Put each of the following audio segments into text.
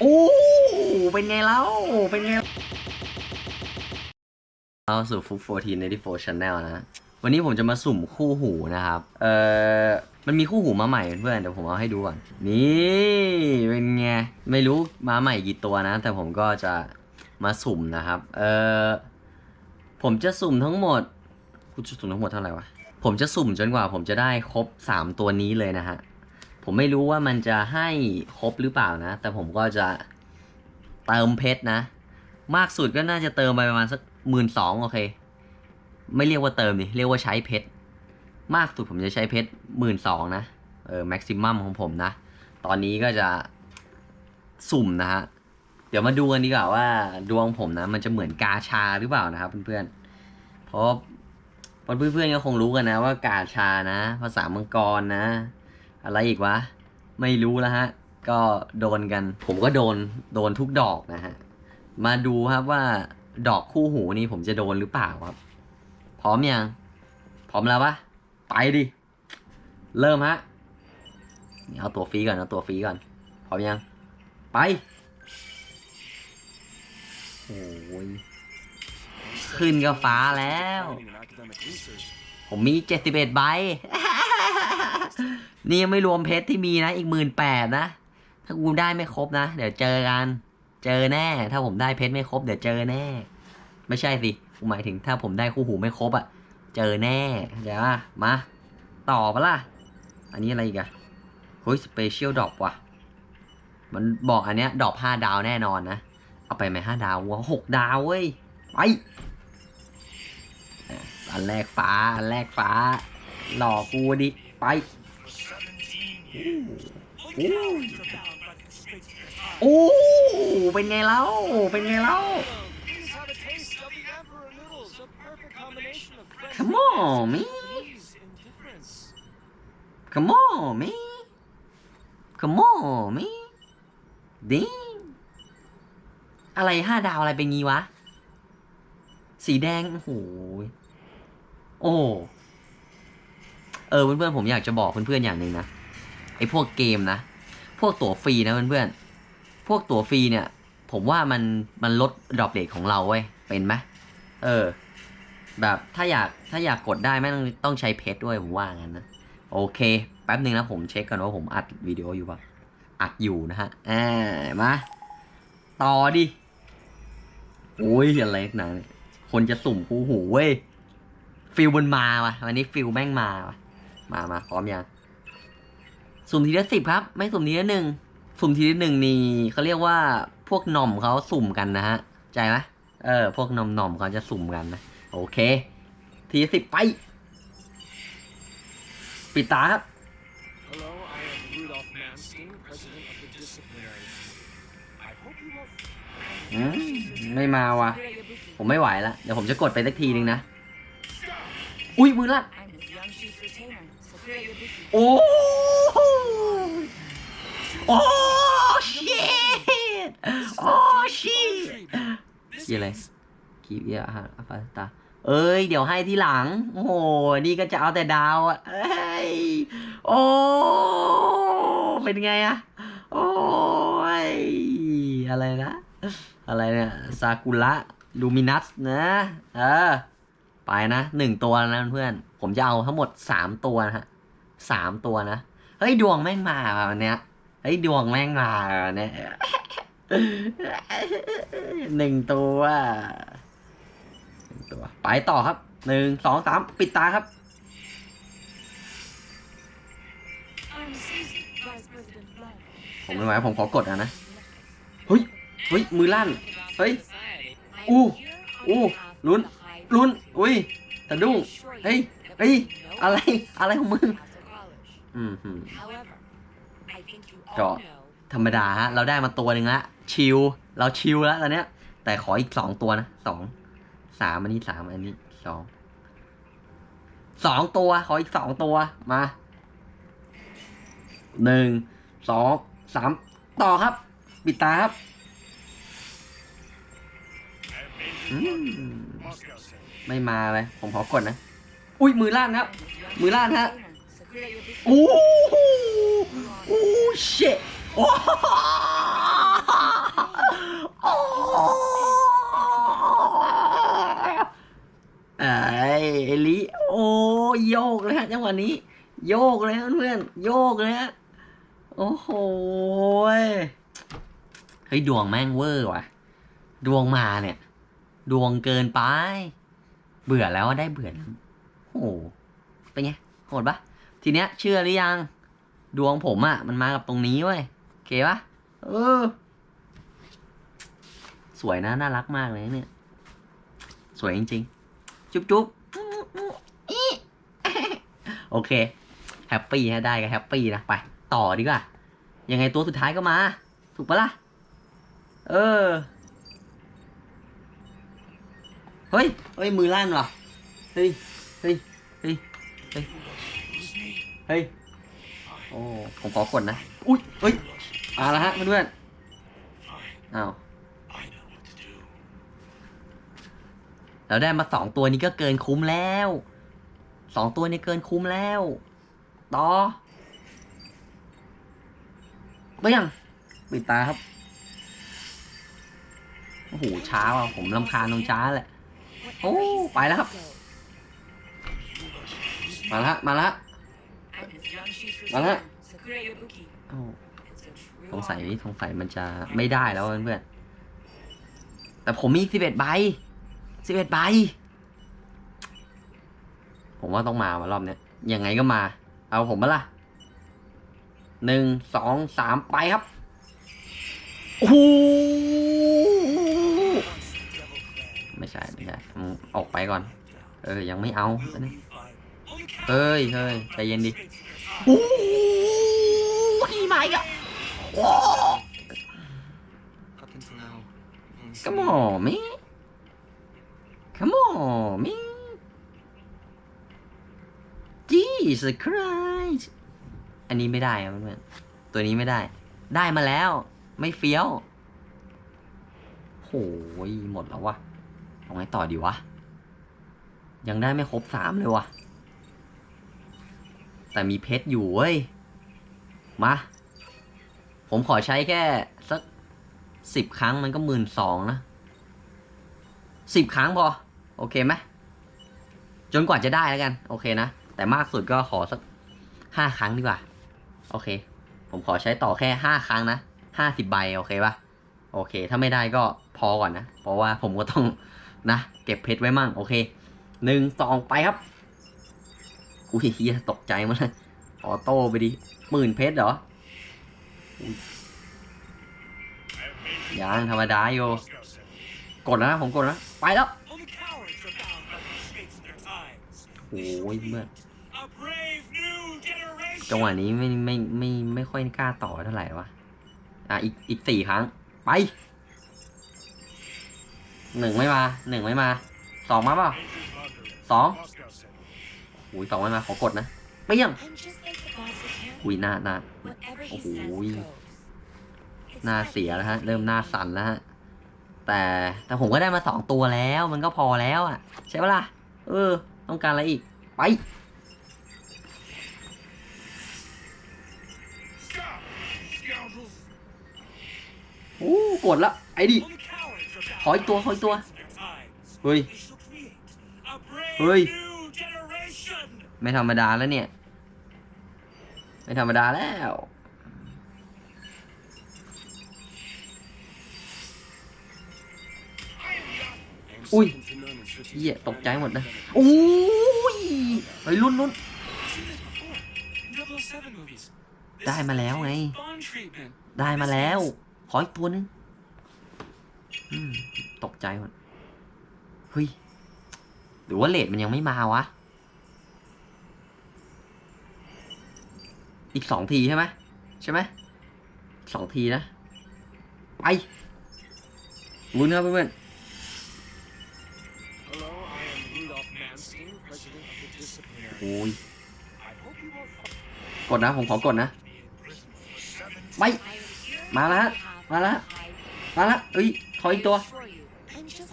โอ้เป็นไงแล้วเป็นไงเอาสู่ฟุกโฟทีในที่โฟชันแนลนะวันนี้ผมจะมาสุ่มคู่หูนะครับ เอ่อ มันมีคู่หูมาใหม่เพื่อนเดี๋ยวผมเอาให้ดูก่อน นี่เป็นไง ไม่รู้มาใหม่กี่ตัวนะ แต่ผมก็จะมาสุ่มนะครับ เอ่อ ผมจะสุ่มทั้งหมดกูจะสุ่มทั้งหมดเท่าไหร่วะ ผมจะสุ่มจนกว่าผมจะได้ครบ 3 ตัวนี้เลยนะฮะ ผมไม่รู้ว่ามันจะให้ครบหรือเปล่านะ แต่ผมก็จะเติมเพชรนะ มากสุดก็น่าจะเติมไปประมาณสักหมื่นสองโอเค ไม่เรียกว่าเติมดิเรียกว่าใช้เพชรมากสุดผมจะใช้เพชรหมื่นสองนะเออแม็กซิมัมของผมนะ ตอนนี้ก็จะสุ่มนะฮะ เดี๋ยวมาดูกันดีกว่าว่าดวงผมนะ มันจะเหมือนกาชาหรือเปล่านะครับเพื่อนๆเพราะเพื่อนๆก็คงรู้กันนะว่ากาชานะ ภาษามังกรนะ อะไรอีกวะ ไม่รู้แล้วฮะ ก็โดนกัน ผมก็โดนโดนทุกดอกนะฮะ มาดูครับว่าดอกคู่หูนี้ผมจะโดนหรือเปล่าครับ พร้อมยัง พร้อมแล้วปะไปดิ เริ่มฮะนี่เอาตัวฟรีก่อนเอาตัวฟรีก่อน พร้อมยัง ไปโอ้ยขึ้นก็ฟ้าแล้ว ผมมีเจ็ดสิบเอ็ดใบ นี่ยังไม่รวมเพชรที่มีนะอีกหมื่นแปดนะ ถ้ากูได้ไม่ครบนะ เดี๋ยวเจอกัน เจอแน่ ถ้าผมได้เพชรไม่ครบ เดี๋ยวเจอแน่ ไม่ใช่สิกูหมายถึงถ้าผมได้คู่หูไม่ครบอะเจอแน่เดี๋ยวมา ต่อปะล่ะ อันนี้อะไรอีกอะเฮ้ยสเปเชียลดอปว่ะ มันบอกอันเนี้ยดอปห้าดาวแน่นอนนะ เอาไปไหมห้าดาววะหกดาวเว้ย ไปอันแรกฟ้า อันแรกฟ้า หลอกกูดิ ไป โอ้เป็นไงเล่า เป็นไงเล่า Come on me Come on me Come on me ดิอะไรห้าดาวอะไรเป็นงี้วะ สีแดง โอ้โห โอ้ เออเพื่อนๆผมอยากจะบอกเพื่อนๆอย่างหนึ่งนะ ไอ้พวกเกมนะ พวกตั๋วฟรีนะเพื่อนๆ พวกตั๋วฟรีเนี่ย ผมว่ามันมันลดดรอปเรทของเราเว้ย เป็นไหมเออ แบบถ้าอยากถ้าอยากกดได้ไม่ต้องต้องใช้เพชรด้วยผมว่างั้นนะ โอเค แป๊บหนึ่งนะผมเช็คก่อนว่าผมอัดวิดีโออยู่ปะอัดอยู่นะฮะอ่ามาต่อดิ โอ้ยอะไรนักหนาเนี่ยคนจะสุ่มคู่หูเว้ยฟิลมันมาวะวันนี้ฟิลแม่งมาวะมามาพร้อมยัง สุ่มทีละสิบครับ ไม่สุ่มทีละหนึ่งสุ่มทีละหนึ่งนี่เขาเรียกว่าพวกหน่อมเขาสุ่มกันนะฮะใจไหมเออ พวกหน่อมหน่อมๆเขาจะสุ่มกันนะโอเค ทีละสิบไป ปิดตาครับ Hello, I am Rudolph Manstein, president of the disciplinary. I hope you won't. อืมไม่มาว่ะ ผมไม่ไหวละเดี๋ยวผมจะกดไปสักทีนึงนะ อุ้ยมือลั่น I'm his young chief's retainer, Sakura Yabuki. โอ้โอ้ชิตโอ้ชิต This เหียอะไรคีบเอียอาหารอัฟาสตาเอ้ย เดี๋ยวให้ที่หลัง โอ้โห นี่ก็จะเอาแต่ดาวอะเอ้ย โอ้ เป็นไงอะโอ้ย อะไรนะ อะไรเนี่ยซากุระลูมินัสนะ เออ ไปนะหนึ่งตัวนะเพื่อน ผมจะเอาทั้งหมดสามตัวนะฮะ สามตัวนะเฮ้ยดวงแม่งมาวันเนี้ยเฮ้ยดวงแม่งมาวันเนี้ยหนึ่งตัวหนึ่งตัว ไปต่อครับหนึ่งสองสามปิดตาครับผมไม่ไหวผมขอกดอะนะเฮ้ยเฮ้ยมือลั่นเฮ้ยอู้อู้ลุ้นลุ้นอุ้ยสะดุ้งเฮ้ยเฮ้ยอะไรอะไรของมึง อืมหืม However, I think you Go. all know ธรรมดาฮะ เราได้มาตัวหนึ่งละชิลเราชิลแล้วตอนเนี้ย แต่ขออีกสองตัวนะสองสามอันนี้สามอันนี้สองสองตัวขออีกสองตัวมาหนึ่งสองสามต่อครับ ปิดตาครับอืม Moscow said. ไม่มาเลย ผมขอกดนะ อุ้ยมือลั่นครับ I'm his young Mưa lan chief's hả? โอ้โหโอ้เชตโอ้ไอ้เอลิโอโยกเลยฮะจังหวะนี้ โยกเลยฮะเพื่อนโยกเลยฮะโอ้โหเฮ้ยดวงแม่งเวอร์ว่ะ ดวงมาเนี่ย ดวงเกินไป เบื่อแล้วได้เบื่อแล้วโอ้โหเป็นไงโหดปะ ทีเนี้ยเชื่อหรือยัง ดวงผมอะมันมากับตรงนี้เว้ยโอเคปะเออ สวยนะ น่ารักมากเลยเนี่ย สวยจริงๆ จุ๊บจุ๊บโอเค แฮปปี้ฮะได้ก็แฮปปี้นะไป ต่อดีกว่า ยังไงตัวสุดท้ายก็มา ถูกปะล่ะ เออ เฮ้ย เฮ้ย มือลั่นว่ะ เฮ้ย เฮ้ย เฮ้ย เฮ้ย เฮ้ย โอ้ ผมขอกดนะ อุ้ยเฮ้ยมาแล้วฮะเพื่อนๆอ้าว I know what to do. เราได้มาสองตัวนี้ก็เกินคุ้มแล้ว สองตัวนี้เกินคุ้มแล้ว ต่อไปยังปิดตาครับ โอ้โห ช้าว่ะ ผมลำคาญตรงช้าแหละ โอ้ ไปแล้วครับ มาละ มาละ มาละ Secure your bookie. โอ้ It's a true สงสัย honor. สงสัยมันจะไม่ได้แล้วเพื่อนๆแต่ผมมีสิบเอ็ดใบสิบเอ็ดใบ ผมว่าต้องมามารอบเนี้ยยังไงก็มา เอาผมมาล่ะหนึ่งสองสามไปครับโอ้โห Once the devil clan ไม่ใช่ไม่ใช่อืมออกไปก่อน เออยังไม่เอา will อันนี้ be fine. เฮ้ยเฮ้ยใจเย็นดิ States their time. โอ้ยมาอีกอะโอ้ Up until now, only Come three. on, man. Come on, man. Jesus Christ อันนี้ไม่ได้ครับเพื่อนๆตัวนี้ไม่ได้ ได้มาแล้ว ไม่เฟี้ยว โหยหมดแล้ววะเอาไงต่อดีวะ ยังได้ไม่ครบสามเลยวะ แต่มีเพชรอยู่เว้ย มา ผมขอใช้แค่สักสิบครั้งมันก็หมื่นสองนะสิบครั้งพอ โอเคไหมจนกว่าจะได้แล้วกัน โอเคนะ แต่มากสุดก็ขอสักห้าครั้งดีกว่า โอเค ผมขอใช้ต่อแค่ห้าครั้งนะห้าสิบใบโอเคปะโอเค ถ้าไม่ได้ก็พอก่อนนะ เพราะว่าผมก็ต้องนะ เก็บเพชรไว้มั่ง โอเคหนึ่งสองไปครับ อุ้ยเฮียตกใจมดเลยออโต้ไปดิหมื่นเพชรเหรอยังธรรมดาอยู่ Moscow said, กดแล้วนะผมกดแล้วนะไปแล้ว โอ้ยเมื่อจังหวะนี้ไม่ไม่ไม่ไม่ค่อยกล้าต่อเท่าไหร่วะ อะอีกอีกสี่ครั้ง ไปหนึ่งไม่มาหนึ่งไม่มาสองมาเปล่าสอง อุ้ยสองไม่มาขอกดนะเปี้ยงอุ้ยหน้าหน้า Whatever he Oh, says ui. goes. It's หน้าเสียแล้วฮะ เริ่มหน้าสั่นแล้วฮะ แต่แต่ผมก็ได้มาสองตัวแล้วมันก็พอแล้วอะ ใช่ปะล่ะ เออ ต้องการอะไรอีก ไปโอ้กดละไอ้ดิขออีกตัวขออีกตัว by the states and their times. เฮ้ย ไม่ธรรมดาแล้วเนี่ย ไม่ธรรมดาแล้ว Ui. เหี้ยตกใจหมดนะโอ้ยเฮ้ยลุ้นลุ้นได้มาแล้วไง ได้มาแล้ว ขออีกตัวนึงตกใจหมด เฮ้ย หรือว่าเลดมันยังไม่มาวะ อีกสองทีใช่ไหมใช่ไหมสองทีนะ ไปลุ้นครับเพื่อนโอ้ยกดนะผมขอกดนะไปมาละมาละมาละเอ้ยขออีกตัว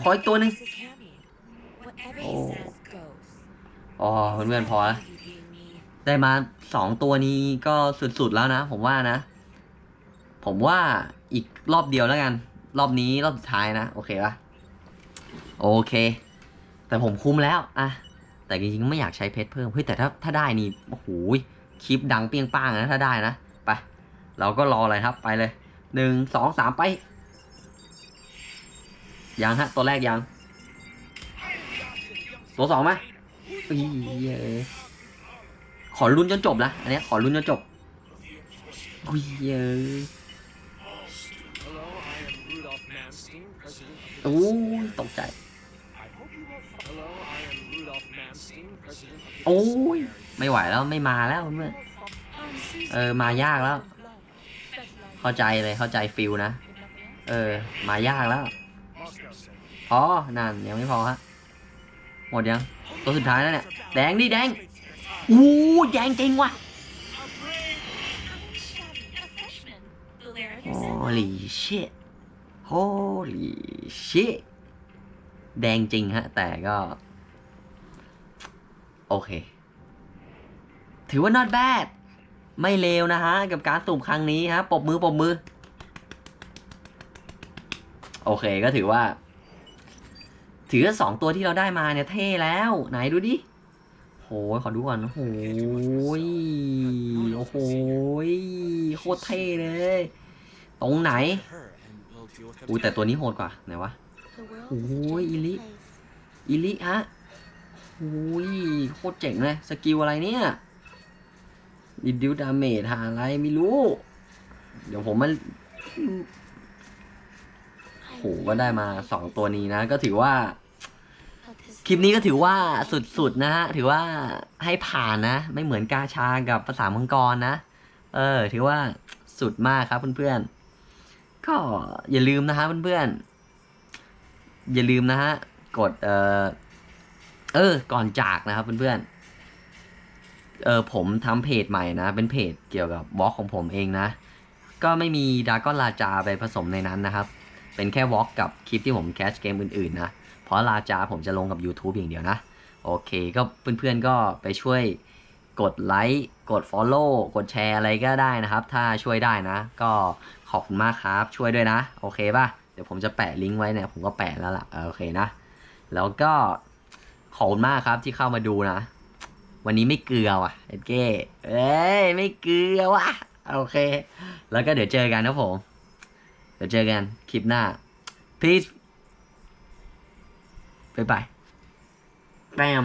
ขออีกตัวหนึ่งโอ้อ๋เพื่อนๆพอล้ ได้มาสองตัวนี้ก็สุดๆแล้วนะ ผมว่านะ ผมว่าอีกรอบเดียวแล้วกัน รอบนี้รอบสุดท้ายนะ โอเคปะโอเค แต่ผมคุ้มแล้วอะแต่จริงๆไม่อยากใช้เพชรเพิ่มเฮ้ยแต่ถ้าถ้าได้นี่โอ้โหคลิปดังเปรี้ยงป้างนะถ้าได้นะไปเราก็รอเลยครับไปเลยหนึ่งสองสามไปยังฮะตัวแรกยัง ตัวสองไหมเอ้ย ขอลุ้นจนจบละอันนี้ขอลุ้นจนจบอุ้ยเยอะโอ้ตกใจ โอ้ยไม่ไหวแล้วไม่มาแล้วเพื่อนเออมายากแล้ว เข้าใจเลยเข้าใจฟิลนะ เออ มายากแล้วอ๋อนั่นยังไม่พอฮะหมดยัง ตัวสุดท้ายแล้วเนี่ย แดงดิแดง อู้แดงจริงว่ะ A freshman. The lyric is in Holy shit Holy shit แดงจริงฮะ แต่ก็ โอเค ถือว่า not bad ไม่เลวนะฮะ กับการสุ่มครั้งนี้ฮะปบมือปบมือ โอเคก็ถือว่า ถือสองตัวที่เราได้มาเนี่ยเท่แล้ว ไหนดูดิ ขอดูก่อน โอ้ยโอ้โหยโคตรเท่เลย ตรงไหน อุ้ยแต่ตัวนี้โหดกว่า ไหนวะ the world Ôi, is a changing Elite. place. อิลิฮะโอ้ยโคตรเจ๋งเลย สกิลอะไรเนี่ยดิดิวดาเมจหาอะไรไม่รู้ เดี๋ยวผมมันโหก็ได้มาสองตัวนี้นะ ก็ถือว่า คลิปนี้ก็ถือว่าสุดๆนะฮะ ถือว่าให้ผ่านนะ ไม่เหมือนกาชากับภาษามังกรนะ เออ ถือว่าสุดมากครับเพื่อนๆ ก็อย่าลืมนะฮะเพื่อนๆ อย่าลืมนะฮะ กดเออเออ ก่อนจากนะครับเพื่อนๆ เออผมทำเพจใหม่นะ เป็นเพจเกี่ยวกับบล็อกของผมเองนะ ก็ไม่มีดากอนลาจาไปผสมในนั้นนะครับ เป็นแค่วอล์กกับคลิปที่ผมแคชเกมอื่นๆนะ เพราะลาจาผมจะลงกับ YouTube อย่างเดียวนะ โอเคก็เพื่อนๆก็ไปช่วยกดไลค์กด Follow กดแชร์อะไรก็ได้นะครับ ถ้าช่วยได้นะ ก็ขอบคุณมากครับช่วยด้วยนะ โอเคป่ะ เดี๋ยวผมจะแปะลิงก์ไว้เนี่ยผมก็แปะแล้วล่ะโอเคนะ แล้วก็ขอบคุณมากครับที่เข้ามาดูนะ วันนี้ไม่เกลือว่ะเอ็ดเก้เอ้ยไม่เกลือว่ะโอเค แล้วก็เดี๋ยวเจอกันนะผม เดี๋ยวเจอกันคลิปหน้า peace บ๊ายบายแปม